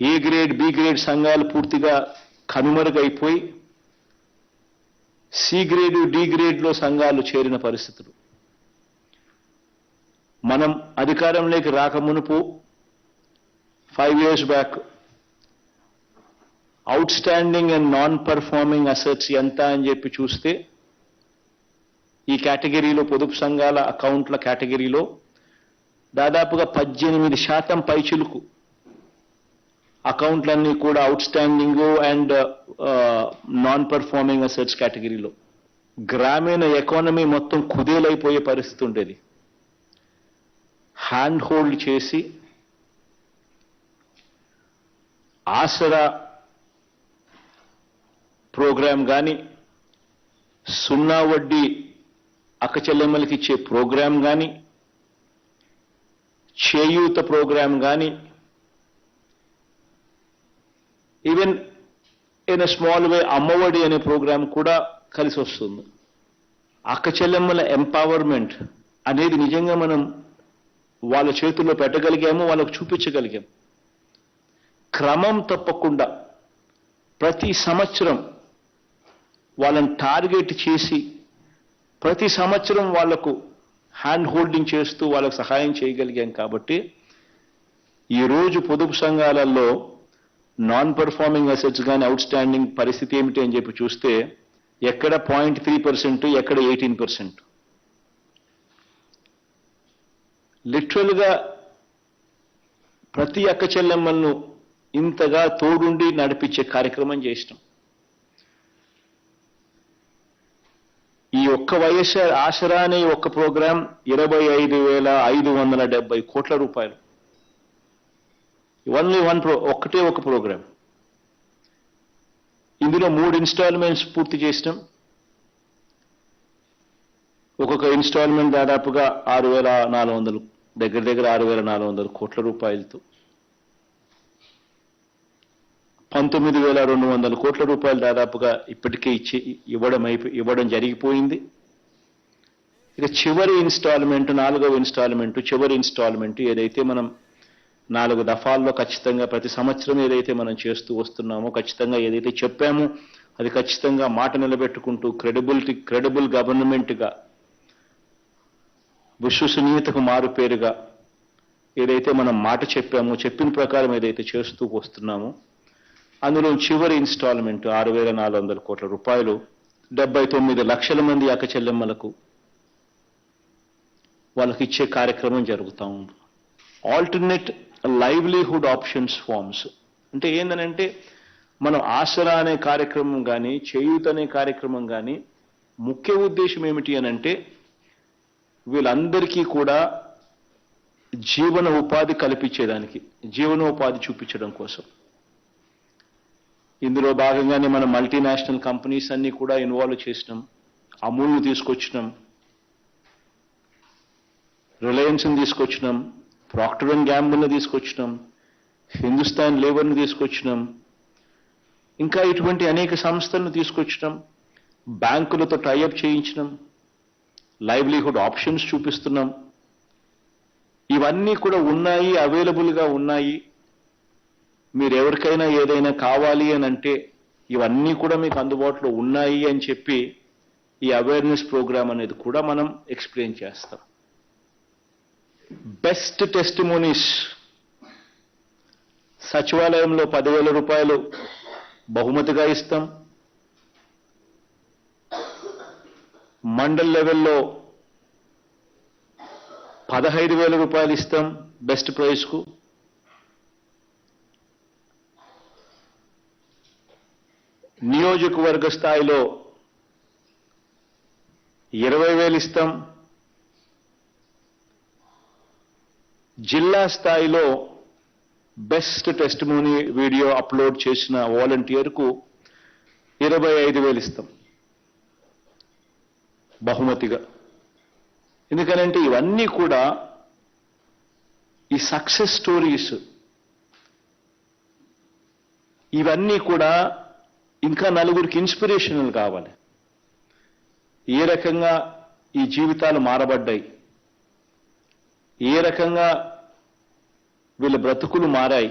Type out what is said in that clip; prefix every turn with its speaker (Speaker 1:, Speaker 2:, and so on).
Speaker 1: A grade B grade సంఘాలు పూర్తిగా కనుమరుగైపోయి సి గ్రేడ్ డి గ్రేడ్లో సంఘాలు చేరిన పరిస్థితులు. మనం అధికారంలోకి రాకమునుపు five years back outstanding and non performing assets ఎంత అని చెప్పి చూస్తే ఈ కేటగిరీలో పొదుపు సంఘాల అకౌంట్ల కేటగిరీలో దాదాపుగా పద్దెనిమిది శాతం పైచులకు అకౌంట్లన్నీ కూడా outstanding and non performing assets కేటగిరీలో గ్రామీణ ఎకానమీ మొత్తం కుదేలైపోయే పరిస్థితి ఉండేది. హ్యాండ్ హోల్డ్ చేసి ఆసరా ప్రోగ్రాం కానీ సున్నా వడ్డీ అక్కచెల్లెమ్మలకి ఇచ్చే ప్రోగ్రాం కానీ చేయూత ప్రోగ్రాం కానీ even in small way Amma Vodi అనే ప్రోగ్రాం కూడా కలిసి వస్తుంది. అక్క చెల్లెమ్మల ఎంపవర్మెంట్ అనేది నిజంగా మనం వాళ్ళ చేతుల్లో పెట్టగలిగాము వాళ్ళకు చూపించగలిగాం. క్రమం తప్పకుండా ప్రతి సంవత్సరం వాళ్ళని టార్గెట్ చేసి ప్రతి సంవత్సరం వాళ్ళకు హ్యాండ్ హోల్డింగ్ చేస్తూ వాళ్ళకు సహాయం చేయగలిగాం కాబట్టి ఈరోజు పొదుపు సంఘాలలో నాన్ పర్ఫార్మింగ్ అసెట్స్ కానీ అవుట్ స్టాండింగ్ పరిస్థితి ఏమిటి అని చెప్పి చూస్తే ఎక్కడ పాయింట్ త్రీ పర్సెంట్ ఎక్కడ ఎయిటీన్ పర్సెంట్ లిటరల్గా ప్రతి అక్క చెల్లెమ్మలను ఇంతగా తోడుండి నడిపించే కార్యక్రమం చేసినాం. ఈ ఒక్క వైఎస్ఆర్ ఆసరా అనే ఒక్క ప్రోగ్రాం ఇరవై ఐదు వేల ఐదు వందల డెబ్బై కోట్ల రూపాయలు. ఓన్లీ వన్ ప్రో ఒక్కటే ఒక ప్రోగ్రామ్ ఇందులో మూడు ఇన్స్టాల్మెంట్స్ పూర్తి చేసినాం. ఒక్కొక్క ఇన్స్టాల్మెంట్ దాదాపుగా ఆరు వేల నాలుగు వందలు దగ్గర దగ్గర ఆరు వేల నాలుగు వందల కోట్ల రూపాయలతో. పంతొమ్మిది వేల రెండు వందల కోట్ల రూపాయలు దాదాపుగా ఇప్పటికే ఇచ్చి ఇవ్వడం అయిపో ఇవ్వడం జరిగిపోయింది. ఇక చివరి ఇన్స్టాల్మెంట్ నాలుగవ ఇన్స్టాల్మెంట్ చివరి ఇన్స్టాల్మెంట్ ఏదైతే మనం నాలుగు దఫాల్లో ఖచ్చితంగా ప్రతి సంవత్సరం ఏదైతే మనం చేస్తూ వస్తున్నామో ఖచ్చితంగా ఏదైతే చెప్పామో అది ఖచ్చితంగా మాట నిలబెట్టుకుంటూ క్రెడిబిలిటీ క్రెడిబుల్ గవర్నమెంట్గా విశ్వసనీయతకు మారు పేరుగా ఏదైతే మనం మాట చెప్పామో చెప్పిన ప్రకారం ఏదైతే చేస్తూ వస్తున్నామో అందులో చివరి ఇన్స్టాల్మెంట్ ఆరు వేల నాలుగు వందల కోట్ల రూపాయలు డెబ్బై తొమ్మిది లక్షల మంది అక్క చెల్లెమ్మలకు వాళ్ళకి ఇచ్చే కార్యక్రమం జరుగుతూ ఉంది. ఆల్టర్నేట్ లైవ్లీహుడ్ ఆప్షన్స్ ఫార్మ్స్ అంటే ఏంటనంటే మనం ఆసరా అనే కార్యక్రమం కానీ చేయూత అనే కార్యక్రమం కానీ ముఖ్య ఉద్దేశం ఏమిటి అని అంటే వీళ్ళందరికీ కూడా జీవన ఉపాధి కల్పించేదానికి జీవనోపాధి చూపించడం కోసం. ఇందులో భాగంగానే మనం మల్టీనేషనల్ కంపెనీస్ అన్ని కూడా ఇన్వాల్వ్ చేసినాం. అమూల్ని తీసుకొచ్చినాం. రిలయన్స్ని తీసుకొచ్చినాం. ప్రాక్టర్ అండ్ గ్యాంబుల్ని తీసుకొచ్చినాం హిందుస్థాన్ లేబర్ని తీసుకొచ్చినాం ఇంకా ఇటువంటి అనేక సంస్థలను తీసుకొచ్చినాం బ్యాంకులతో టైఅప్ చేయించినాం లైవ్లీహుడ్ ఆప్షన్స్ చూపిస్తున్నాం. ఇవన్నీ కూడా ఉన్నాయి అవైలబుల్గా ఉన్నాయి. మీరు ఎవరికైనా ఏదైనా కావాలి అని అంటే ఇవన్నీ కూడా మీకు అందుబాటులో ఉన్నాయి అని చెప్పి ఈ అవేర్నెస్ ప్రోగ్రామ్ అనేది కూడా మనం ఎక్స్ప్లెయిన్ చేస్తాం. బెస్ట్ టెస్టిమోనీస్ సచివాలయంలో పదివేల రూపాయలు బహుమతిగా ఇస్తాం. మండల్ లెవెల్లో పదహైదు వేల రూపాయలు ఇస్తాం బెస్ట్ ప్రైజ్కు. నియోజకవర్గ స్థాయిలో ఇరవై వేలు ఇస్తాం. జిల్లా స్థాయిలో బెస్ట్ టెస్ట్ మూని వీడియో అప్లోడ్ చేసిన వాలంటీర్కు ఇరవై ఐదు వేలు ఇస్తాం. బహుమతిగా. ఎందుకనంటే ఇవన్నీ కూడా ఈ సక్సెస్ స్టోరీస్. ఇవన్నీ కూడా ఇంకా నలుగురికి ఇన్స్పిరేషనల్ కావాలి. ఏ రకంగా ఈ జీవితాలు మారబడ్డాయి? ఏ రకంగా వీళ్ళ బ్రతుకులు మారాయి.